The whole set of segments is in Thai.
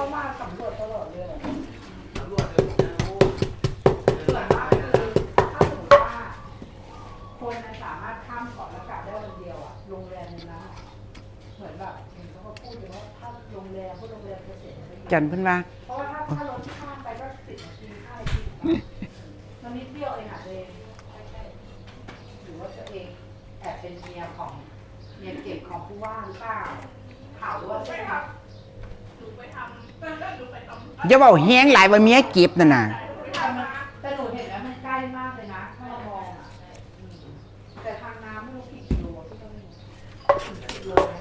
เข้ามาสำรวจตลอดเลยเหรอส่วนมากคือถ้าสมมติว่าคนสามารถข้ามเกาะและกลัได้คนเดียวอะโรงแรมนั้นะเหมือนแบบเขาก็พูดเลยว่าถ้าโรงแรมพวกโรงแรมเกษตรจันเพื่อนว่า เพราะว่าถ้าถ้ารถที่ข้ามไปก็สิบนาทีห้านาทีมันนิดเดียวเองอะเองหรือว่าตัวเองแอบเป็นเมียของเมียเก่งของผู้ว่าหรือเปล่าถาว่าใช่ไหม อย่าเว้าแฮงหลายว่าเมียเก็บนั่นน่ะแต่มันแต่หนูเห็นแล้วมันใกล้มากเลยนะถ้าเรามองอะอืมแต่ทางน้ำไม่รู้กี่กิโลพี่ต้องถึงสิบโลไหม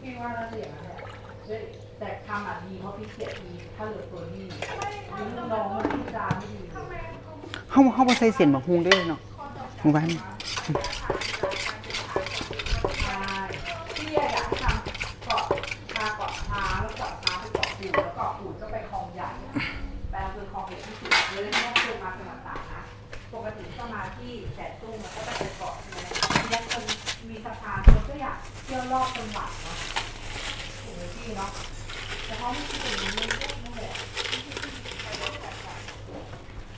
พี่ว่าน่าจะอย่างนั้นแหละแต่ทำอะดีเพราะพี่เกียดดีถ้าเหลือตัวนี้ยิ่งน้องมันพูดจาไม่ดีเฮาเฮาบ่ใส่เส้นบักฮุงเด้เนาะหมู่บ้านใช่พี่อยากให้ทำ ที่แสนตุ้งแล้วก็ไปเกาะใช่ไหมยังคนมีสะพานคนก็อยากเที่ยวรอบจังหวัดเนาะถูกไหมพี่เนาะแต่เขาไม่คิดอย่างนี้เลยนั่นแหละ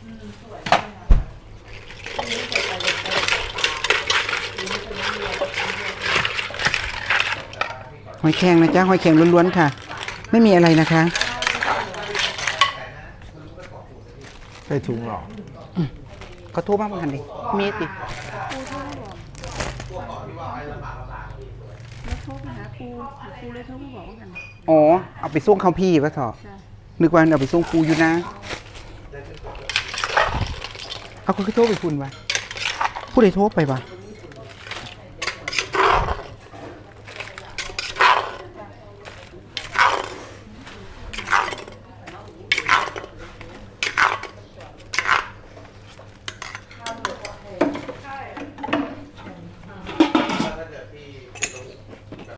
อืมสวยมากนะนี่เคยไปเลยไปนี่เป็นนักเรียนนักเรียนหอยแครงนะจ๊ะหอยแครงล้วนๆค่ะ ไม่มีอะไรนะคะ ใส่ถุงเหรอ เขาโทรมาบ่ทันดิมีติแล้วโทรไปหาครูครูเลยโทรมาบอกว่ากันอ๋อ เอาไปส่งเขาพี่ว่าเถอะจ้ะนึกว่าเอาไปส่งครูอยู่นะ เอาเขาคือโทรไปคุณวะผู้ใดโทรไปวะ